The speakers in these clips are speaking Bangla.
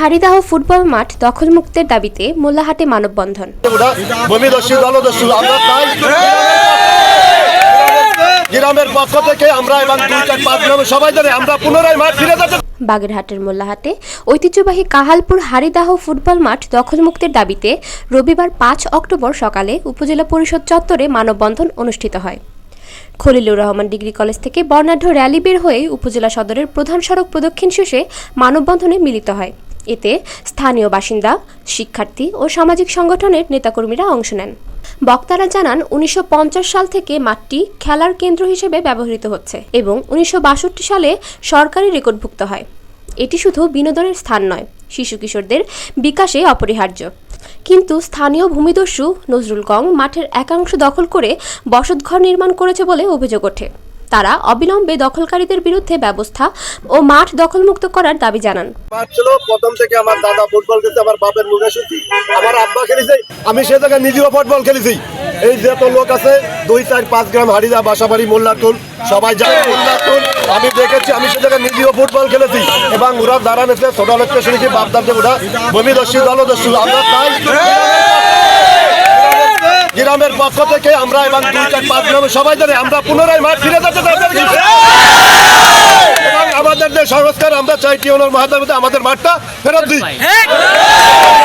হারিদাহ ফুটবল মাঠ দখলমুক্তের দাবিতে মোল্লাহাটে মানববন্ধন। গ্রামের পক্ষ থেকে আমরা এবং দুই চার পাঁচ গ্রামের সবাই ধরে আমরা পুনরায় মাঠ ফিরে যেতে বাগেরহাটের মোল্লাহাটে ঐতিহ্যবাহী কাহালপুর হারিদাহ ফুটবল মাঠ দখলমুক্তের দাবিতে রবিবার পাঁচ অক্টোবর সকালে উপজেলা পরিষদ চত্বরে মানববন্ধন অনুষ্ঠিত হয়। খলিলুর রহমান ডিগ্রি কলেজ থেকে বর্ণাঢ্য র্যালি বের হয়ে উপজেলা সদরের প্রধান সড়ক প্রদক্ষিণ শেষে মানববন্ধনে মিলিত হয়। এতে স্থানীয় বাসিন্দা, শিক্ষার্থী ও সামাজিক সংগঠনের নেতাকর্মীরা অংশ নেন। বক্তারা জানান, উনিশশো পঞ্চাশ সাল থেকে মাঠটি খেলার কেন্দ্র হিসেবে ব্যবহৃত হচ্ছে এবং উনিশশো বাষট্টি সালে সরকারি রেকর্ডভুক্ত হয়। এটি শুধু বিনোদনের স্থান নয়, শিশু কিশোরদের বিকাশে অপরিহার্য। কিন্তু স্থানীয় ভূমিদস্যু নজরুল গং মাঠের একাংশ দখল করে বসতঘর নির্মাণ করেছে বলে অভিযোগ ওঠে। তারা অবিলম্বে দখলকারীদের বিরুদ্ধে ব্যবস্থা ও মাঠ দখলমুক্ত করার দাবি জানান। প্রথম থেকে আমার দাদা ফুটবল খেলছে, আমার বাপের মুখে শুনছি, আমার আব্বা খেলেছে, আমি সে জায়গায় নিজেও ফুটবল খেলেছি। এই যত লোক আছে, দুই, চার, পাঁচ গ্রাম হারিদা বাসাবাড়ি সবাই জানে মোল্লাটুল আমি দেখেছি, আমি সে জায়গায় নিজেও ফুটবল খেলেছি। এবং ওরা ছোট লোককে শুনেছি বাপদার ওরা? ভূমিদস্যু দলদস্যু আমরা তাই গ্রামের পক্ষ থেকে আমরা এবং দুই, চার, পাঁচ গ্রামের সবাই ধরে আমরা পুনরায় মাঠ ফিরে যেতে চাই। এবং আমাদের যে সংস্কার আমরা চাই টিউনার মহাদেবতে আমাদের মাঠটা ফেরত দিই।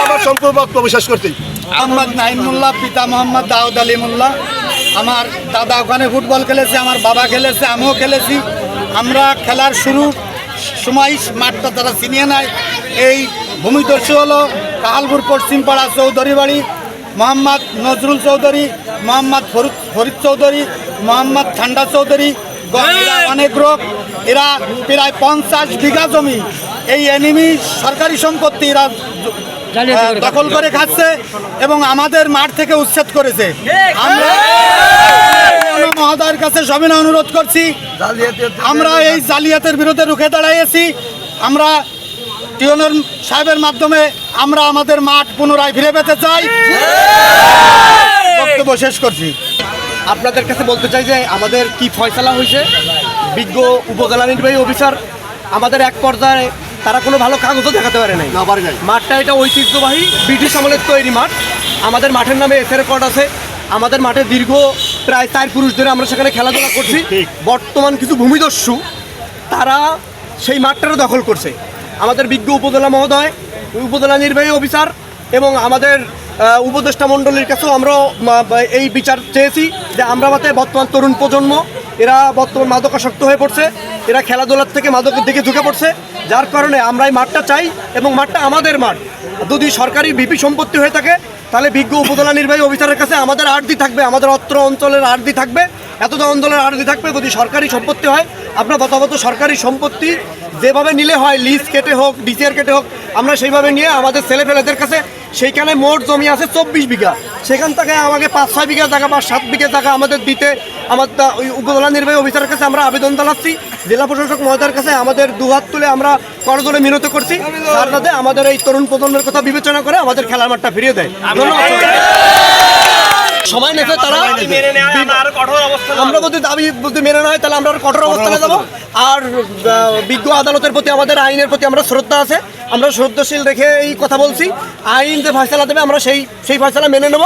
আমার সম্পূর্ণ বক্তব্য বিশ্বাস করছি মোহাম্মদ নাইম মোল্লা পিতা মোহাম্মদ দাউদ আলী মোল্লা আমার দাদা ওখানে ফুটবল খেলেছে আমার বাবা খেলেছে আমিও খেলেছি। আমরা খেলার শুরু সময় মাঠটা তারা চিনিয়ে নেয়। এই ভূমিদস্যু হলো কাহালপুর পশ্চিমপাড়া চৌধুরী বাড়ি মোহাম্মদ নজরুল চৌধুরী মোহাম্মদ ফরুদ ফরিদ চৌধুরী মোহাম্মদ ঠান্ডা চৌধুরী এরা অনেক লোক এরা প্রায় পঞ্চাশ বিঘা জমি। এই এনিমি সরকারি সম্পত্তি এরা দখল করে খাচ্ছে এবং আমাদের মাঠ থেকে উচ্ছেদ করেছে। আমরা মহোদয়ের কাছে সবিনয় অনুরোধ করছি। আমরা এই জালিয়াতের বিরুদ্ধে রুখে দাঁড়াইয়েছি। আমরা টিউনের সাহেবের মাধ্যমে আমরা আমাদের মাঠ পুনরায় ফিরে পেতে চাই। বক্তব্য শেষ করছি। আপনাদের কাছে বলতে চাই যে আমাদের কি ফয়সালা হয়েছে? বিজ্ঞ উপজেলা নির্বাহী অফিসার আমাদের এক পর্যায়ে তারা কোনো ভালো কাগজও দেখাতে পারে নাই। মাঠটা এটা ঐতিহ্যবাহী ব্রিটিশ আমলের তৈরি মাঠ। আমাদের মাঠের নামে এসে রেকর্ড আছে। আমাদের মাঠে দীর্ঘ প্রায় চার পুরুষ ধরে আমরা সেখানে খেলাধুলা করছি। বর্তমান কিছু ভূমিদস্যু তারা সেই মাঠটারও দখল করছে। আমাদের বিজ্ঞ উপজেলা মহোদয় উপজেলা নির্বাহী অফিসার এবং আমাদের উপদেষ্টা মণ্ডলীর কাছেও আমরা এই বিচার চেয়েছি যে আমরা মতে বর্তমান তরুণ প্রজন্ম, এরা বর্তমান মাদকাসক্ত হয়ে পড়ছে, এরা খেলাধুলার থেকে মাদকের দিকে ঝুঁকে পড়ছে, যার কারণে আমরা এই মাঠটা চাই এবং মাঠটা আমাদের মাঠ। যদি সরকারি বিপি সম্পত্তি হয়ে থাকে, তাহলে বিজ্ঞ উপজেলা নির্বাহী অফিসারের কাছে আমাদের আর্দি থাকবে, আমাদের অত্র অঞ্চলের আর্দি থাকবে। এতটা অঞ্চলের আর্দি থাকবে, যদি সরকারি সম্পত্তি হয় আমরা প্রথমত সরকারি সম্পত্তি যেভাবে নিলে হয় লিজ কেটে হোক ডিসিআর কেটে হোক, আমরা সেইভাবে নিয়ে আমাদের ছেলেপেলেদের কাছে সেইখানে মোট জমি আছে চব্বিশ বিঘা। সেখান থেকে আমাকে পাঁচ, ছয় বিঘা জায়গা বা সাত বিঘা জায়গা আমাদের দিতে, আমার ওই উপজেলা নির্বাহী অফিসারের কাছে আমরা আবেদন জানাচ্ছি। জেলা প্রশাসক মহোদয়ের কাছে আমাদের দুহাত তুলে আমরা করজোরে মিনত করছি। তার যাতে আমাদের এই তরুণ প্রজন্মের কথা বিবেচনা করে আমাদের খেলার মাঠটা ফিরিয়ে দেয়। ধন্যবাদ। সময় নেছে তারা আমরা যদি দাবি যদি মেনে না হয় তাহলে আমরা আরও কঠোর অবস্থানে যাব আর বিজ্ঞ আদালতের প্রতি আমাদের আইনের প্রতি আমরা শ্রদ্ধা আছে। আমরা শ্রদ্ধাশীল রেখে এই কথা বলছি। আইন যে ফয়সালা দেবে আমরা সেই সেই ফয়সালা মেনে নেব।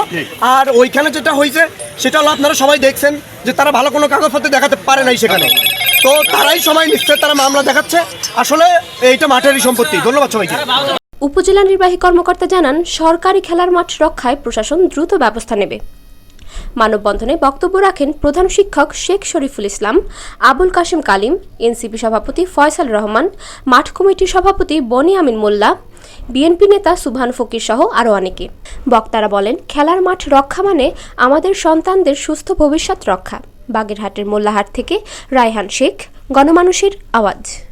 আর ওইখানে যেটা হয়েছে সেটা হলো আপনারা সবাই দেখছেন যে তারা ভালো কোনো কাগজপত্র দেখাতে পারে নাই সেখানে। তো তারাই সময় নিচ্ছে তারা মামলা দেখাচ্ছে। আসলে এইটা মাঠেরই সম্পত্তি। ধন্যবাদ সবাইকে। উপজেলা নির্বাহী কর্মকর্তা জানান সরকারি খেলার মাঠ রক্ষায় প্রশাসন দ্রুত ব্যবস্থা নেবে। মানববন্ধনে বক্তব্য রাখেন প্রধান শিক্ষক শেখ শরীফুল ইসলাম, আবুল কাশেম কালিম, এনসিপি সভাপতি ফয়সাল রহমান, মাঠ কমিটির সভাপতি বনি আমিন মোল্লা, বিএনপি নেতা সুবহান ফকির সহ আরও অনেকে। বক্তারা বলেন, খেলার মাঠ রক্ষা মানে আমাদের সন্তানদের সুস্থ ভবিষ্যৎ রক্ষা। বাগেরহাটের মোল্লাহাট থেকে রায়হান শেখ, গণমানুষের আওয়াজ।